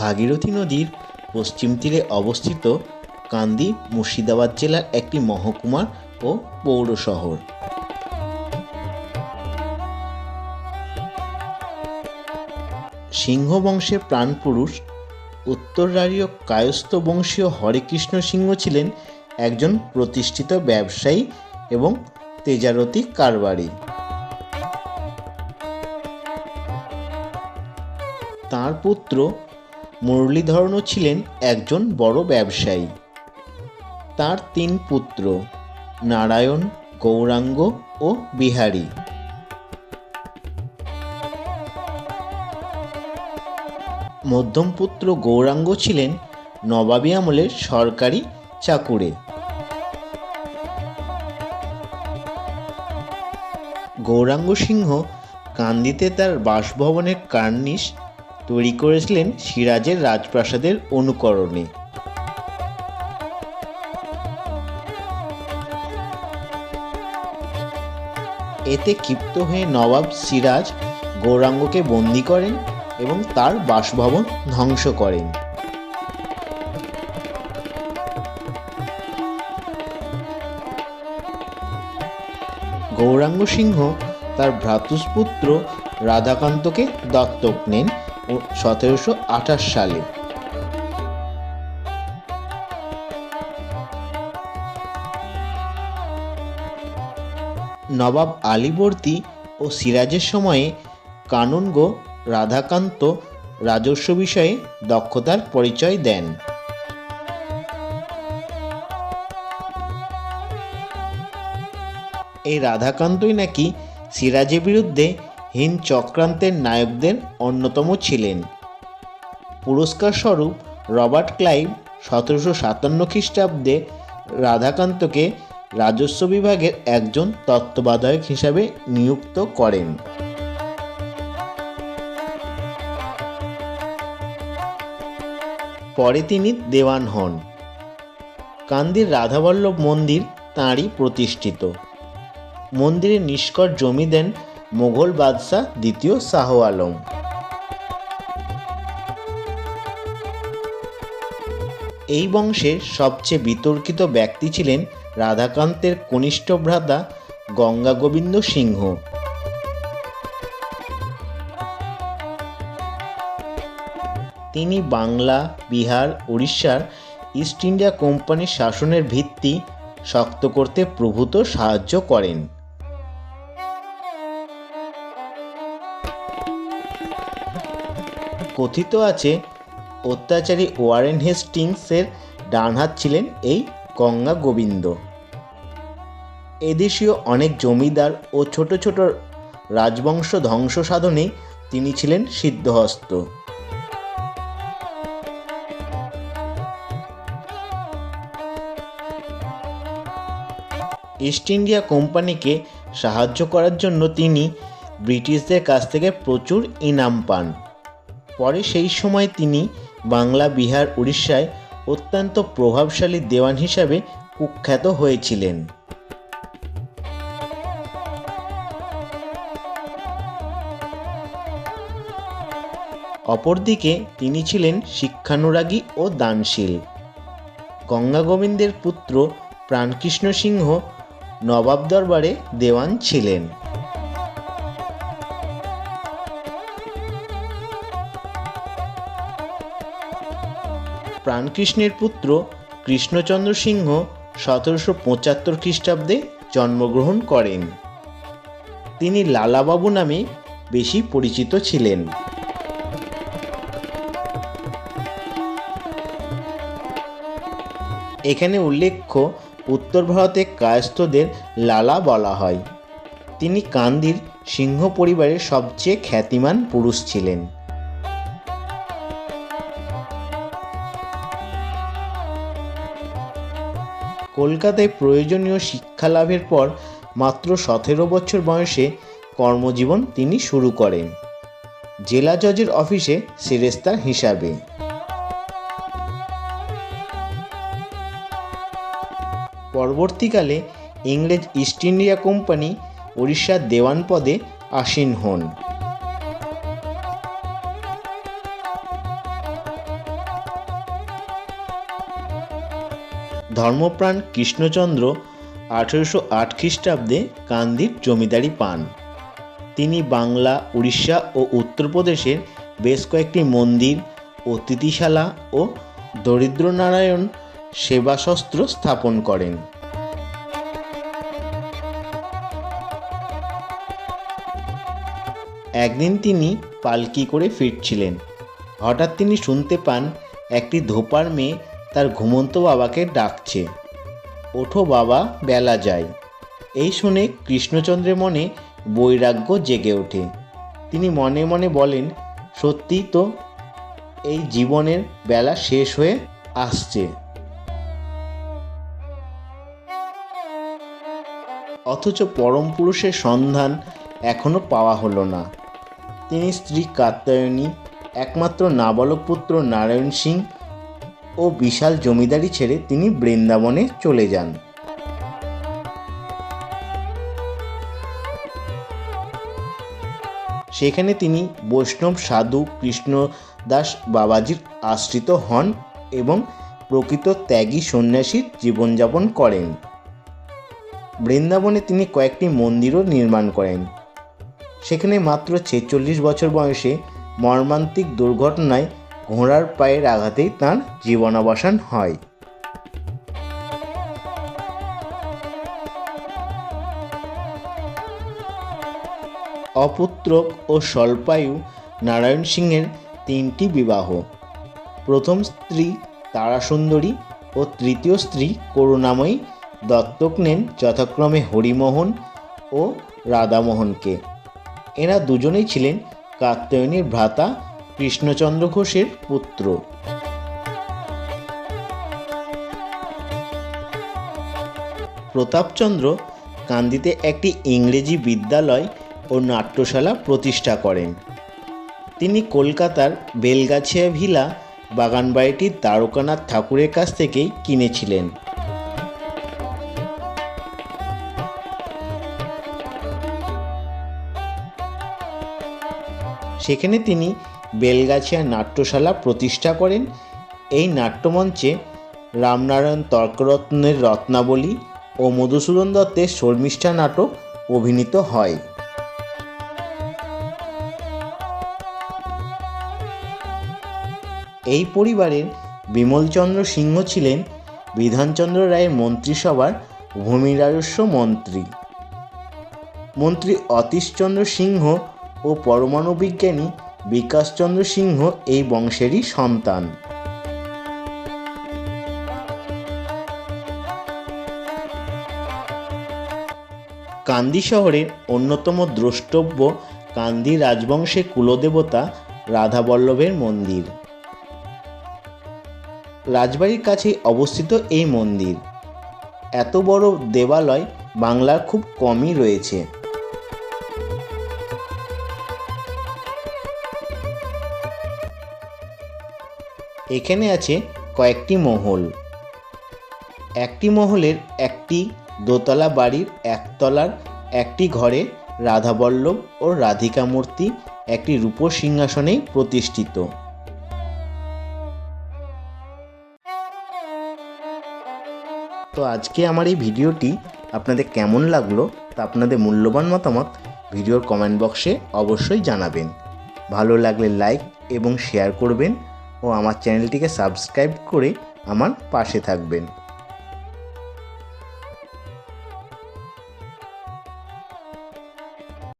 ভাগীরথী নদীর পশ্চিম তীরে অবস্থিত কান্দি মুর্শিদাবাদ জেলার একটি মহকুমা ও পৌর শহর সিংহ বংশের প্রাণপুরুষ উত্তররারীয় কায়স্থ বংশীয় হরেকৃষ্ণ সিংহ ছিলেন একজন প্রতিষ্ঠিত ব্যবসায়ী এবং তেজারতি কারবারি। তার পুত্র মুরলীধরনও ছিলেন একজন বড় ব্যবসায়ী। তার তিন পুত্র, নারায়ণ, গৌরাঙ্গ ও বিহারী। মধ্যম পুত্র গৌরাঙ্গ ছিলেন নবাবী আমলের সরকারি চাকুরে। গৌরাঙ্গ সিংহ কান্দিতে তার বাসভবনের কার্নিশ তৈরি করেছিলেন সিরাজের রাজপ্রাসাদের অনুকরণে। এতে ক্ষিপ্ত হয়ে নবাব সিরাজ গৌরাঙ্গকে বন্দি করেন এবং তার বাসভবন ধ্বংস করেন। গৌরাঙ্গ সিংহ তার ভ্রাতুষ্পুত্র রাধাকান্তকে দত্তক নেন সতেরোশো আঠাশ সালে। নবাব আলীবর্দী ও সিরাজের সময়ে কানুনগো রাধাকান্ত রাজস্ব বিষয়ে দক্ষতার পরিচয় দেন। এই রাধাকান্তই নাকি সিরাজের বিরুদ্ধে হিন্দ চক্রান্তের নায়কদের অন্যতম ছিলেন। পুরস্কার স্বরূপ রবার্ট ক্লাইভ সতেরোশো সাতান্ন খ্রিস্টাব্দে রাধাকান্তকে রাজস্ব বিভাগের একজন তত্ত্বাবধায়ক হিসাবে নিযুক্ত করেন। পরে তিনি দেওয়ান হন। কান্দির রাধাবল্লভ মন্দির তাঁরই প্রতিষ্ঠিত। মন্দিরে নিষ্কর জমি দেন মোগল বাদশাহ দ্বিতীয় শাহ আলম। এই বংশের সবচেয়ে বিতর্কিত ব্যক্তি ছিলেন রাধাকান্তের কনিষ্ঠ ভ্রাতা গঙ্গা গোবিন্দ সিংহ। তিনি বাংলা, বিহার উড়িষ্যার ইস্ট ইন্ডিয়া কোম্পানির শাসনের ভিত্তি শক্ত করতে প্রভূত সাহায্য করেন। কথিত আছে, অত্যাচারী ওয়ারেন হেস্টিংসের ডানহাত ছিলেন এই গঙ্গা গোবিন্দ। এদেশীয় অনেক জমিদার ও ছোট ছোট রাজবংশ ধ্বংস সাধনে তিনি ছিলেন সিদ্ধহস্ত। ইস্ট ইন্ডিয়া কোম্পানিকে সাহায্য করার জন্য তিনি ব্রিটিশদের কাছ থেকে প্রচুর ইনাম পান। পরে সেই সময় তিনি বাংলা, বিহার, উড়িষ্যায় অত্যন্ত প্রভাবশালী দেওয়ান হিসাবে কুখ্যাত হয়েছিলেন। অপরদিকে তিনি ছিলেন শিক্ষানুরাগী ও দানশীল। গঙ্গা গোবিন্দের পুত্র প্রাণকৃষ্ণ সিংহ নবাব দরবারে দেওয়ান ছিলেন। প্রাণকৃষ্ণের পুত্র কৃষ্ণচন্দ্র সিংহ সতেরোশো পঁচাত্তর খ্রিস্টাব্দে জন্মগ্রহণ করেন। তিনি লালাবাবু নামে বেশি পরিচিত ছিলেন। এখানে উল্লেখ্য, উত্তর ভারতে কায়স্থদের লালা বলা হয়। তিনি কান্দির সিংহ পরিবারের সবচেয়ে খ্যাতিমান পুরুষ ছিলেন। কলকাতায় প্রয়োজনীয় শিক্ষা লাভের পর মাত্র সতেরো বছর বয়সে কর্মজীবন তিনি শুরু করেন। জেলা জজের অফিসে সেরেস্তার হিসাবে। পরবর্তীকালে ইংরেজ ইস্ট ইন্ডিয়া কোম্পানি উড়িষ্যার দেওয়ান পদে আসীন হন। ধর্মপ্রাণ কৃষ্ণচন্দ্র আঠেরোশো আট খ্রিস্টাব্দে কান্দির জমিদারি পান। তিনি বাংলা, উড়িষ্যা ও উত্তরপ্রদেশের বেশ কয়েকটি মন্দির, অতিথিশালা ও দরিদ্রনারায়ণ সেবাশস্ত্র স্থাপন করেন। একদিন তিনি পালকি করে ফিরছিলেন। হঠাৎ তিনি শুনতে পান একটি ধোপার মেয়ে তার ঘুমন্ত বাবাকে ডাকছে। ওঠো বাবা, বেলা যায়। এই শুনে কৃষ্ণচন্দ্রের মনে বৈরাগ্য জেগে ওঠে। তিনি মনে মনে বলেন সত্যিই তো, এই জীবনের বেলা শেষ হয়ে আসছে। অথচ পরম পুরুষের সন্ধান এখনও পাওয়া হলো না। তিনি স্ত্রী কাত্যায়নী, একমাত্র নাবালক পুত্র নারায়ণ সিং ও বিশাল জমিদারি ছেড়ে তিনি বৃন্দাবনে চলে যান। সেখানে তিনি বৈষ্ণব সাধু কৃষ্ণদাস বাবাজির আশ্রিত হন এবং প্রকৃত ত্যাগী সন্ন্যাসীর জীবনযাপন করেন। বৃন্দাবনে তিনি কয়েকটি মন্দিরও নির্মাণ করেন। সেখানে মাত্র ছেচল্লিশ বছর বয়সে মর্মান্তিক দুর্ঘটনায় ঘোড়ার পায়ের আঘাতেই তাঁর জীবনাবসান হয়। অপুত্রক ও স্বল্পায়ু নারায়ণ সিংহের তিনটি বিবাহ। প্রথম স্ত্রী তারাসুন্দরী ও তৃতীয় স্ত্রী করুণাময়ী দত্তক নেন যথাক্রমে হরিমোহন ও রাধামোহনকে। এরা দুজনেই ছিলেন কাত্যায়নীর ভ্রাতা কৃষ্ণচন্দ্র ঘোষের পুত্র। প্রতাপচন্দ্র কান্দিতে একটি ইংরেজি বিদ্যালয় ও নাট্যশালা প্রতিষ্ঠা করেন। তিনি কলকাতার বেলগাছিয়া ভিলা বাগানবাড়িটি দ্বারকানাথ ঠাকুরের কাছ থেকেই কিনেছিলেন। সেখানে তিনি বেলগাছিয়া নাট্যশালা প্রতিষ্ঠা করেন। এই নাট্যমঞ্চে রামনারায়ণ তর্করত্নের রত্নাবলী ও মধুসূদন দত্তের শর্মিষ্ঠা নাটক অভিনীত হয়। এই পরিবারের বিমলচন্দ্র সিংহ ছিলেন বিধানচন্দ্র রায়ের মন্ত্রিসভার ভূমি রাজস্ব মন্ত্রী। মন্ত্রী অতীশচন্দ্র সিংহ ও পরমাণু বিজ্ঞানী বিকাশচন্দ্র সিংহ এই বংশেরই সন্তান। কান্দি শহরের অন্যতম দ্রষ্টব্য কান্দি রাজবংশের কুলদেবতা রাধাবল্লভের মন্দির। রাজবাড়ির কাছেই অবস্থিত এই মন্দির। এত বড় দেবালয় বাংলার খুব কমই রয়েছে। এখানে আছে কয়েকটি মহল। একটি মহলের একটি দোতলা বাড়ির একতলার একটি ঘরে রাধাবল্লভ ও রাধিকা মূর্তি একটি রূপোর সিংহাসনেই প্রতিষ্ঠিত। তো আজকে আমার এই ভিডিওটি আপনাদের কেমন লাগল তা আপনাদের মূল্যবান মতামত ভিডিওর কমেন্ট বক্সে অবশ্যই জানাবেন। ভালো লাগলে লাইক এবং শেয়ার করবেন। ও আমার চ্যানেলটিকে সাবস্ক্রাইব করে আমার পাশে থাকবেন।